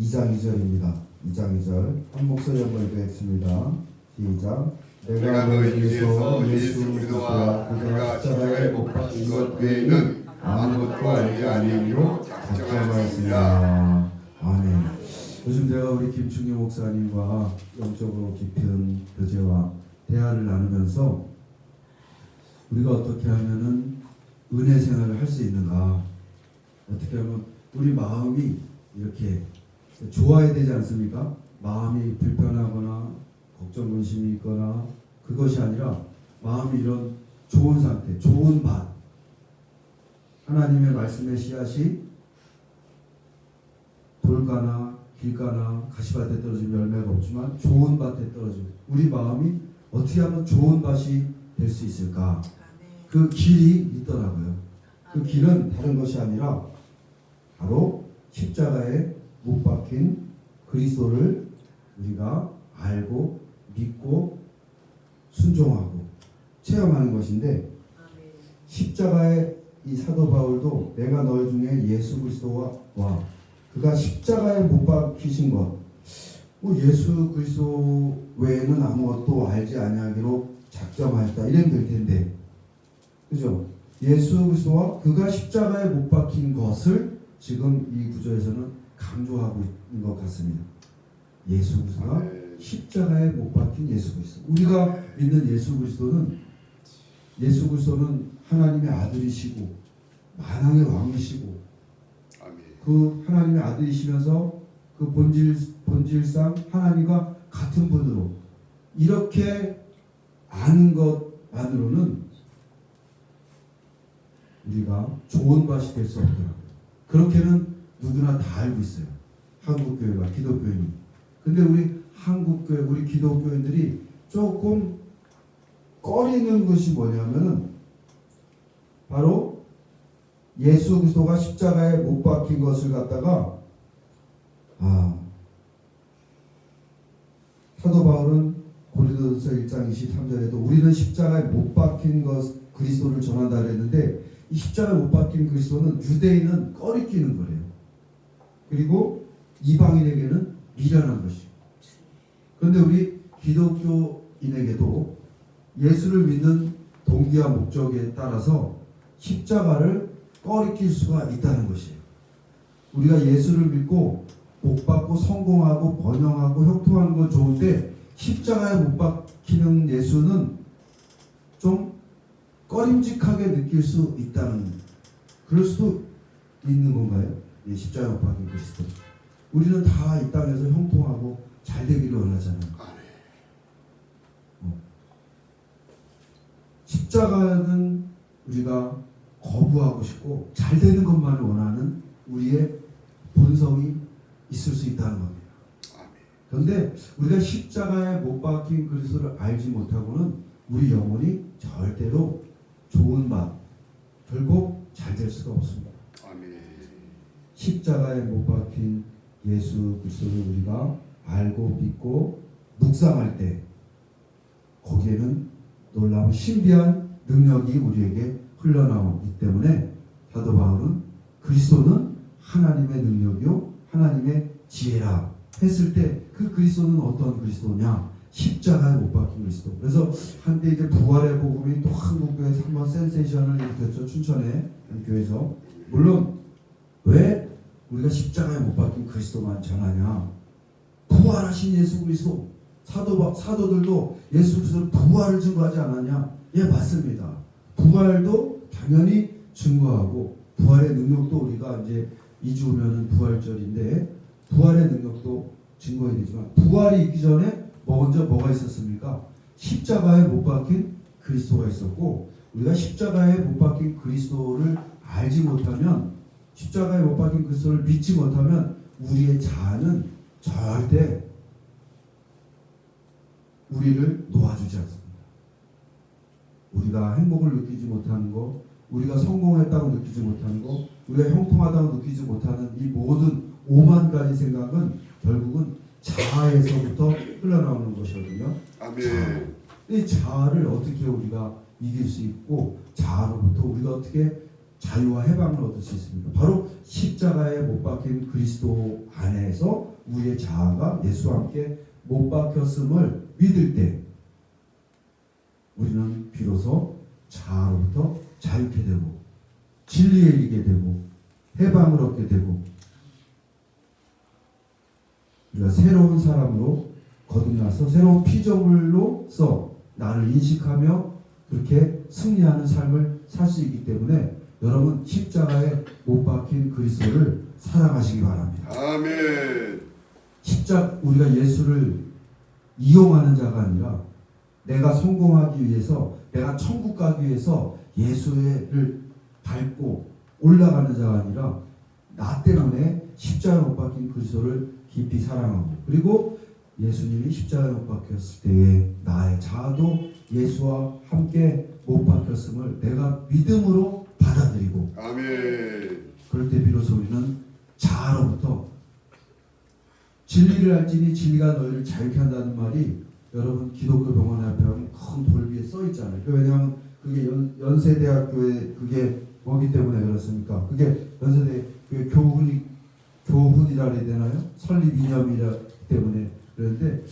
2장 2절입니다. 2장 2절 한 목소리 한번 읽겠습니다. 시작. 내가 너희 중에서 예수 그리스도와 그가 십자가에 못 박힌 것 외에는 아무것도 알지 아니하므로 작정하였습니다. 아멘. 요즘 제가 우리 김충기 목사님과 영적으로 깊은 교제와 대화를 나누면서 우리가 어떻게 하면은 은혜 생활을 할 수 있는가? 어떻게 하면 우리 마음이 이렇게 좋아야 되지 않습니까? 마음이 불편하거나 걱정 근심이 있거나 그것이 아니라 마음이 이런 좋은 상태, 좋은 밭 하나님의 말씀의 씨앗이 돌가나 길가나 가시밭에 떨어지면 열매가 없지만 좋은 밭에 떨어지고 우리 마음이 어떻게 하면 좋은 밭이 될 수 있을까? 그 길이 있더라고요. 그 길은 다른 것이 아니라 바로 십자가에 못 박힌 그리스도를 우리가 알고 믿고 순종하고 체험하는 것인데 십자가의 이 사도 바울도 내가 너희 중에 예수 그리스도와 와. 그가 십자가에 못 박히신 것, 뭐 예수 그리스도 외에는 아무것도 알지 아니하기로 작정하였다. 이런 될 텐데, 그죠? 예수 그리스도와 그가 십자가에 못 박힌 것을 지금 이 구절에서는 강조하고 있는 것 같습니다. 예수 그리스도가 아멘. 십자가에 못 박힌 예수 그리스도. 우리가 믿는 예수 그리스도는 예수 그리스도는 하나님의 아들이시고 만왕의 왕이시고. 그 하나님의 아들이시면서 그 본질 본질상 하나님과 같은 분으로 이렇게 아는 것만으로는 우리가 좋은 밭이 될 수 없더라고요. 그렇게는 누구나 다 알고 있어요. 한국 교회가 기독교인이. 근데 우리 한국 교회 우리 기독교인들이 조금 꺼리는 것이 뭐냐면은 바로 예수 그리스도가 십자가에 못 박힌 것을 갖다가 아 사도 바울은 고린도서 1장 23절에도 우리는 십자가에 못 박힌 것 그리스도를 전한다 그랬는데 이 십자가에 못 박힌 그리스도는 유대인은 꺼리끼는 거래요. 그리고 이방인에게는 미련한 것이고 그런데 우리 기독교인에게도 예수를 믿는 동기와 목적에 따라서 십자가를 꺼리낄 수가 있다는 것이에요. 우리가 예수를 믿고 복 받고 성공하고 번영하고 형통하는 건 좋은데 십자가에 못 박히는 예수는 좀 꺼림직하게 느낄 수 있다는 그럴 수도 있는 건가요? 예, 십자가에 못 박힌 그리스도. 우리는 다 이 땅에서 형통하고 잘 되기를 원하잖아요. 아멘. 십자가는 우리가 거부하고 싶고 잘 되는 것만을 원하는 우리의 본성이 있을 수 있다는 겁니다. 아멘. 그런데 우리가 십자가에 못 박힌 그리스도를 알지 못하고는 우리 영혼이 절대로 좋은 바 결국 잘 될 수가 없습니다. 십자가에 못 박힌 예수 그리스도를 우리가 알고 믿고 묵상할 때 거기에는 놀라운 신비한 능력이 우리에게 흘러나오기 때문에 사도 바울은 그리스도는 하나님의 능력이요 하나님의 지혜라 했을 때 그 그리스도는 어떤 그리스도냐? 십자가에 못 박힌 그리스도. 그래서 한때 이제 부활의 복음이 또 한국교회에서 한번 센세이션을 일으켰죠 춘천에 한 교회에서. 물론 왜 우리가 십자가에 못 박힌 그리스도만 전하냐? 부활하신 예수 그리스도. 사도 사도들도 예수 그리스도를 부활을 증거하지 않았냐? 예 맞습니다. 부활도 당연히 증거하고 부활의 능력도 우리가 이제 2주 후면은 부활절인데 부활의 능력도 증거해야 되지만 부활이 있기 전에 먼저 뭐가 있었습니까? 십자가에 못 박힌 그리스도가 있었고 우리가 십자가에 못 박힌 그리스도를 알지 못하면 십자가에 못 박힌 그리스도를 믿지 못하면 우리의 자아는 절대 우리를 놓아주지 않습니다. 우리가 행복을 느끼지 못하는 거, 우리가 성공했다고 느끼지 못하는 거, 우리가 형통하다고 느끼지 못하는 이 모든 오만 가지 생각은 결국은 자아에서부터 흘러나오는 것이거든요. 아멘. 이 자아를 어떻게 우리가 이길 수 있고 자아로부터 우리가 어떻게 자유와 해방을 얻을 수 있습니까? 바로 십자가에 못 박힌 그리스도 안에서 우리의 자아가 예수와 함께 못 박혔음을 믿을 때 우리는 비로소 자아로부터 자유케 되고 진리에 이르게 되고 해방을 얻게 되고 우리가 새로운 사람으로 거듭나서 새로운 피조물로서 나를 인식하며 그렇게 승리하는 삶을 살 수 있기 때문에 여러분 십자가에 못 박힌 그리스도를 사랑하시기 바랍니다. 아멘. 십자 우리가 예수를 이용하는 자가 아니라 내가 성공하기 위해서 내가 천국 가기 위해서 예수를 밟고 올라가는 자가 아니라 나 때문에 십자가에 못 박힌 그리스도를 깊이 사랑하고 그리고 예수님이 십자가에 못 박혔을 때에 나의 자아도 예수와 함께 못 박혔음을 내가 믿음으로 받아들이고 아멘. 그럴 때 비로소 우리는 자아로부터 진리를 알지니 진리가 너희를 자유케 한다는 말이 여러분 기독교 병원 앞에 하면 큰 돌비에 써 있잖아요. 그 왜냐하면 그게 연, 연세대학교에 그게 뭐기 때문에 그렇습니까? 그게 연세대 그게 교훈이 교훈이라 해야 되나요? 설립 이념이라 때문에 그런데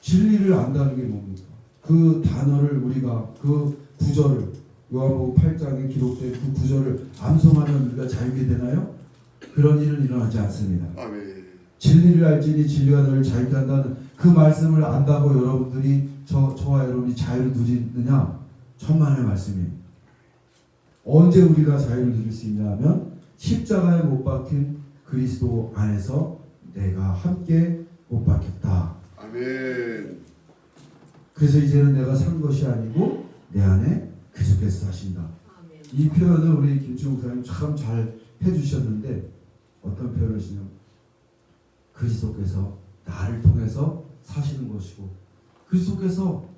진리를 안다는 게 뭡니까? 그 단어를 우리가 그 구절을 요한복음 8장에 기록된 그 구절을 암송하면 우리가 자유게 되나요? 그런 일은 일어나지 않습니다. 아멘. 진리를 알지니 진리가 너를 자유케 한다는 그 말씀을 안다고 여러분들이 저, 저와 여러분이 자유를 누리느냐? 천만의 말씀이에요. 언제 우리가 자유를 누릴 수 있냐 하면 십자가에 못 박힌 그리스도 안에서 내가 함께 못 박혔다. 아멘. 그래서 이제는 내가 산 것이 아니고 내 안에 계속해서 사신다. 이 표현을 우리 김치웅 목사님 참 잘 해주셨는데 어떤 표현을 하시냐면 그리스도께서 나를 통해서 사시는 것이고 그리스도께서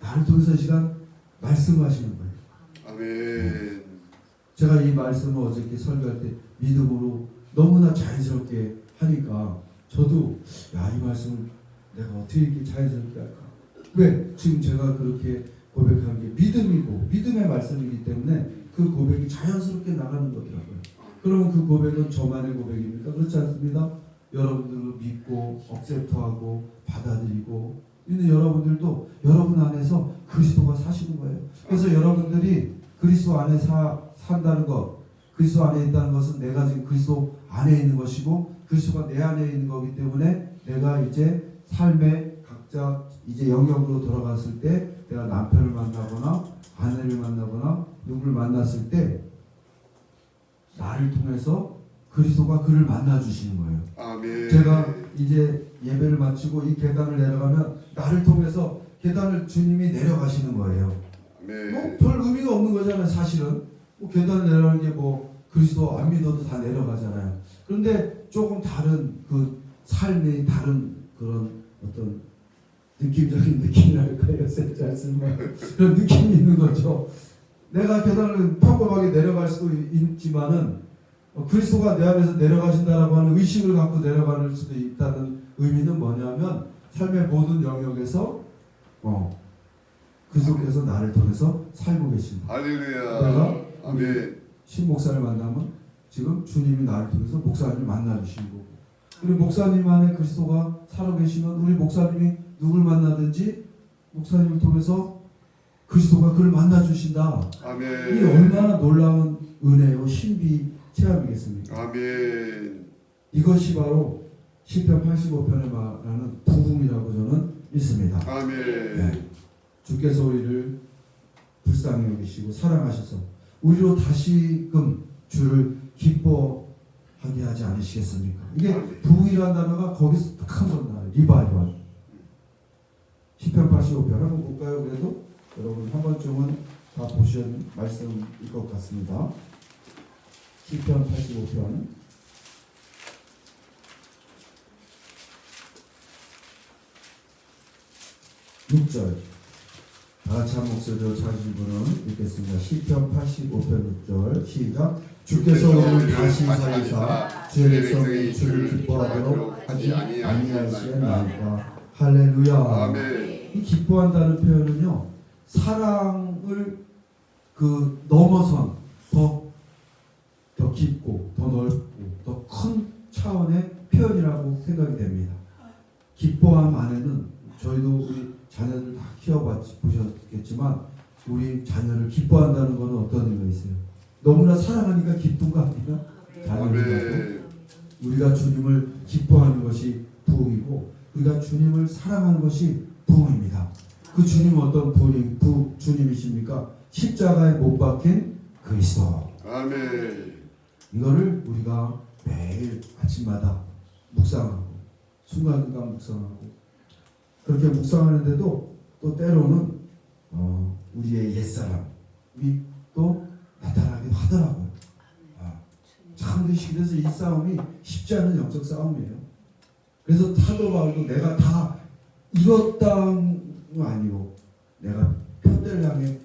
나를 통해서 이 시간 말씀하시는 거예요. 아멘. 제가 이 말씀을 어저께 설교할 때 믿음으로 너무나 자연스럽게 하니까 저도 야 이 말씀을 내가 어떻게 이렇게 자연스럽게 할까? 왜 지금 제가 그렇게 고백하는 게 믿음이고 믿음의 말씀이기 때문에 그 고백이 자연스럽게 나가는 거더라고요. 그러면 그 고백은 저만의 고백입니까? 그렇지 않습니다. 여러분들도 믿고 억셉트하고 받아들이고 있는 여러분들도 여러분 안에서 그리스도가 사시는 거예요. 그래서 여러분들이 그리스도 안에 사, 산다는 것, 그리스도 안에 있다는 것은 내가 지금 그리스도 안에 있는 것이고 그리스도가 내 안에 있는 거기 때문에 내가 이제 삶의 각자 이제 영역으로 돌아갔을 때 내가 남편을 만나거나 아내를 만나거나 누구를 만났을 때 나를 통해서 그리스도가 그를 만나 주시는 거예요. 아멘. 제가 이제 예배를 마치고 이 계단을 내려가면 나를 통해서 계단을 주님이 내려가시는 거예요. 아멘. 뭐별 의미가 없는 거잖아요, 사실은. 뭐 계단을 내려가는 게 뭐 그리스도 안 믿어도 다 내려가잖아요. 그런데 조금 다른 그 삶의 다른 그런 어떤 느낌적인 느낌이랄까요, 잘 쓰면 그런 느낌이 있는 거죠. 내가 계단을 평범하게 내려갈 수도 있지만은 어, 그리스도가 내 안에서 내려가신다라고 하는 의식을 갖고 내려갈 수도 있다는 의미는 뭐냐면 삶의 모든 영역에서 어, 그리스도께서 나를 통해서 살고 계신다. 할렐루야. 내가 아멘. 신 목사를 만나면 지금 주님이 나를 통해서 목사님을 만나 주시는 거고 우리 목사님 안에 그리스도가 살아 계시면 우리 목사님이 누굴 만나든지 목사님을 통해서 그리스도가 그를 만나 주신다. 아멘. 얼마나 놀라운 은혜요 신비 체험이겠습니까? 아멘. 이것이 바로 시편 85편에 말하는 부흥이라고 저는 믿습니다. 아멘. 네. 주께서 우리를 불쌍히 여기시고 사랑하셔서 우리로 다시금 주를 기뻐 하게 하지 않으시겠습니까? 이게 부흥이라는 단어가 거기서 건 나요. 리바이벌. 시편 85편 한번 볼까요? 그래도 여러분 한 번쯤은 다 보신 말씀일 것 같습니다. 시편 85편 6절 다 같이 한 목소리로 찾으신 분은 읽겠습니다. 시편 85편 6절 시작 주께서 오늘 다시 살리사 주의 백성이 주를 기뻐하도록 하지 아니하시나이까 할렐루야 아멘. 이 기뻐한다는 표현은요 사랑을 그 넘어선 더, 더 깊고 더 넓고 더 큰 차원의 표현이라고 생각이 됩니다. 기뻐함 안에는 저희도 우리 자녀들 다 키워보셨겠지만 우리 자녀를 기뻐한다는 것은 어떤 의미가 있어요? 너무나 사랑하니까 합니까? 자녀들도 아멘. 우리가 주님을 기뻐하는 것이 부흥이고 우리가 주님을 사랑하는 것이 부흥입니다. 그 주님은 어떤 부흥, 부, 주님이십니까? 십자가에 못 박힌 그리스도. 아멘. 이거를 우리가 매일 아침마다 묵상하고 순간순간 묵상하고 그렇게 묵상하는데도 또 때로는 어, 우리의 옛사람이 또 나타나기도 하더라고요. 아, 참 그래서 이 싸움이 쉽지 않은 영적 싸움이에요. 그래서 사도 바울도 내가 다 이뤘다는 아니고 내가 표대를 향해